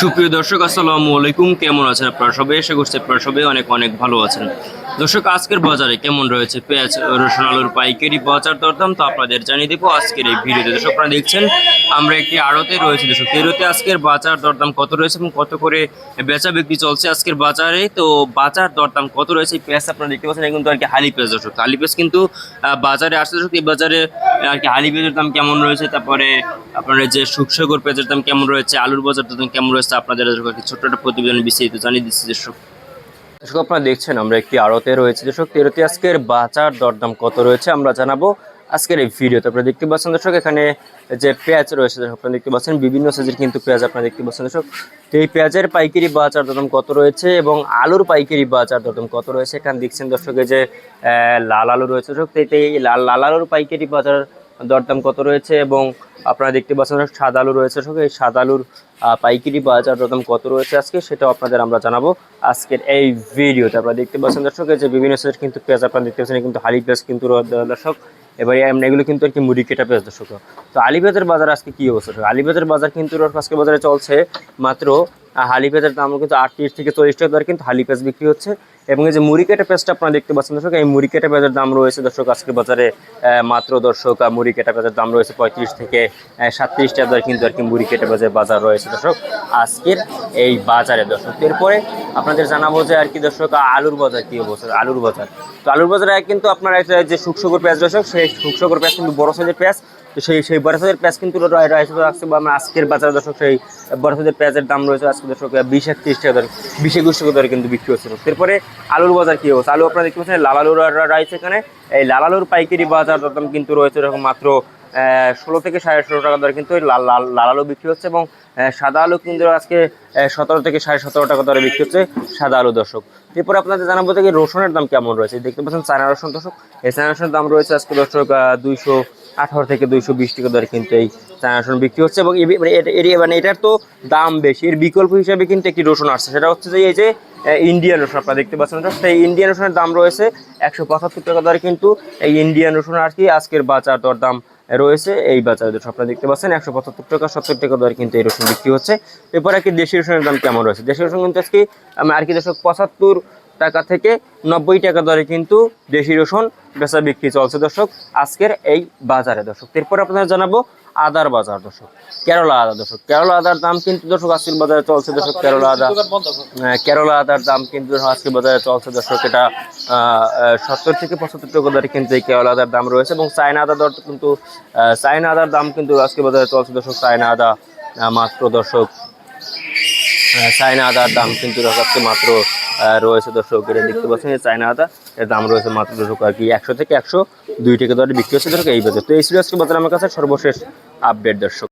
সুপ্রিয় দর্শক, আসসালামু আলাইকুম। কেমন আছেন আপনারা সবাই? আশা করছি আপনারা সবাই অনেক অনেক ভালো আছেন। দর্শক, আজকের বাজারে কেমন রয়েছে? পেঁয়াজ, রসুন, আলুর পাইকারি বাজার দরদাম তো আপনাদের জানিয়ে দেবো আজকের এই ভিডিওতে। দর্শক, আপনারা দেখছেন, আমরা একটি আড়তে রয়েছে। দর্শক, তেরোতে আজকের বাজার দরদাম কত রয়েছে এবং কত করে বেচা বিক্রি চলছে আজকের বাজারে? তো বাজার দরদাম কত রয়েছে? পেঁয়াজ আপনারা দেখতে পাচ্ছেন কিন্তু আর কি হালি পেঁয়াজ দর্শক। হালি পেঁয়াজ কিন্তু বাজারে আসছে। দর্শক, এই বাজারে আর কি হালি পেঁয়াজের দাম কেমন রয়েছে? তারপরে আপনার যে সুকসাগর পেঁয়াজের দাম কেমন রয়েছে? আলুর বাজার দাম কেমন রয়েছে? আপনাদের ছোট্ট একটা প্রতিবেদন বিস্তারিত জানিয়ে দিচ্ছি দর্শক। দর্শক, আপনারা দেখছেন, আমরা একটি আড়তে রয়েছে। দর্শক তেরোতে আজকের বাজার দরদাম কত রয়েছে আমরা জানাব আজকের এই ভিডিওতে। আপনারা দেখতে পাচ্ছেন দর্শক, এখানে যে পেঁয়াজ রয়েছে, দর্শক, আপনারা দেখতে পাচ্ছেন, বিভিন্ন সাইজের কিন্তু পেঁয়াজ আপনারা দেখতে পাচ্ছেন দর্শক। তো এই পেঁয়াজের পাইকারি বাজার দরদাম কত রয়েছে এবং আলুর পাইকারি বাজার দরদাম কত রয়েছে? এখানে দেখছেন দর্শকের যে লাল আলু রয়েছে দর্শক, তো এই লাল লাল আলুর পাইকারি বাজার দরদাম কত রয়েছে এবং আপনারা দেখতে পাচ্ছেন সাদা আলু রয়েছে দর্শক এই সাদা আলুর পাইকারি বাজার দরদাম কত রয়েছে আজকে সেটাও আপনাদের আমরা জানাব আজকের এই ভিডিওতে। আপনারা দেখতে পাচ্ছেন দর্শক যে বিভিন্ন সাইজের কিন্তু পেঁয়াজ আপনারা দেখতে পাচ্ছেন কিন্তু হালি পেঁয়াজ কিন্তু দর্শক। এবারে এমনি এগুলো কিন্তু আর কি মুড়ি কেটা পেঁয়াজ দর্শক। তো আলি পেঁয়াজের বাজার আজকে কী অবস্থা দর্শক? আলি পেঁয়াজের বাজার কিন্তু আজকে বাজারে চলছে, মাত্র হালি পেঁয়াজের দাম কিন্তু আটত্রিশ থেকে চল্লিশ টাকা দরে কিন্তু হালি পেঁয়াজ বিক্রি হচ্ছে। এবং এই যে মুড়ি কেটা পেঁয়াজটা আপনারা দেখতে পাচ্ছেন, দর্শক, এই মুড়ি কেটা পেঁয়াজের দাম রয়েছে, দর্শক, আজকে বাজারে মাত্র দর্শক মুড়ি কেটা পেঁয়াজের দাম রয়েছে পঁয়ত্রিশ থেকে সাতত্রিশ টাকা কিন্তু আর কি মুড়ি কেটে পেঁয়াজের বাজার রয়েছে, দর্শক। আজকের এই বাজারে, দর্শক, এরপরে আপনাদের জানাব যে আর কি, দর্শক, আলুর বাজার কি অবস্থা, আলুর বাজার। তো আলুর বাজারে কিন্তু আপনার যে শুকশকর পেঁয়াজ, দর্শক, সেই শুকশকর পেঁয়াজ কিন্তু বড় সাইজের পেঁয়াজ, তো সেই সেই বড় সাইজের পেঁয়াজ কিন্তু আসছে বা আমরা আজকের বাজারে, দর্শক, সেই বড় সাইজের পেঁয়াজের দাম রয়েছে আজকে, দর্শক, বিশ একত্রিশ টাকা দরে, বিশ একুশ টাকা দরে কিন্তু বিক্রি হচ্ছে এরপরে আলুর বাজার কি অবস্থা? আলু আপনারা দেখতে পাচ্ছেন লাল আলুর রয়েছে এখানে। এই লাল আলুর পাইকারি বাজার দরদাম কিন্তু রয়েছে এরকম মাত্র ষোলো থেকে সাড়ে ষোলো টাকা দরে কিন্তু লাল লাল লাল আলু বিক্রি হচ্ছে এবং সাদা আলু কিন্তু আজকে সতেরো থেকে সাড়ে সতেরো টাকা দরে বিক্রি হচ্ছে সাদা আলু দর্শক। এরপর আপনাদের জানাব থেকে রসুনের দাম কেমন রয়েছে। দেখতে পাচ্ছেন চায়না রসুন দর্শক। এই চায়না রসুনের দাম রয়েছে আজকে দর্শক দুইশো আঠারো থেকে দুইশো বিশ টাকা দরে কিন্তু এই চায়না রসুন বিক্রি হচ্ছে এবং মানে মানে এটার তো দাম বেশি। এর বিকল্প হিসাবে কিন্তু একটি রসুন আসছে। সেটা হচ্ছে যে, এই যে ইন্ডিয়ান রসুন আপনারা দেখতে পাচ্ছেন সেই ইন্ডিয়ান রসুনের দাম রয়েছে একশো পঁচাত্তর টাকা দরে কিন্তু এই ইন্ডিয়ান রসুন আর কি আজকের বাজার দর দাম রয়েছে এই বাজারে আপনারা দেখতে পাচ্ছেন, একশো পঁচাত্তর টাকা, সত্তর টাকা দরে কিন্তু এই রসুন বিক্রি হচ্ছে। এরপর আর কি দেশি রসুনের দাম কেমন রয়েছে? দেশি রসুন কিন্তু আজকে আর কি দর্শক, পঁচাত্তর টাকা থেকে নব্বই টাকা দরে কিন্তু দেশি রসুন বেচা বিক্রি চলছে দর্শক। আজকের এই বাজারে দর্শক এরপর আপনাদের জানাব আদার বাজার দর্শক কেরলা আদা দর্শক। কেরলা আদার দাম কিন্তু দর্শক আজকের বাজারে চলছে দর্শক কেরলা আদা আহ, কেরলা আদার দাম কিন্তু আজকে বাজারে চলছে দর্শক এটা সত্তর থেকে পঁচাত্তর টাকা দরে কিন্তু এই কেরলা আদার দাম রয়েছে এবং চায়না আদার দর কিন্তু চায়না আদার দাম কিন্তু আজকে বাজারে চলছে দর্শক চায়না আদা মাত্র দর্শক চায়না আদার দাম কিন্তু আজকে মাত্র রয়েছে দর্শক, এটা দেখতে পাচ্ছেন এই চায়না আদা এর দাম রয়েছে মাত্র দর্শক আর কি একশো থেকে একশো দুই টাকা দরে বিক্রি হচ্ছে দর্শক এই বাজার। তো এই আজকে বাজার, আমার কাছে সর্বশেষ আপডেট দর্শক।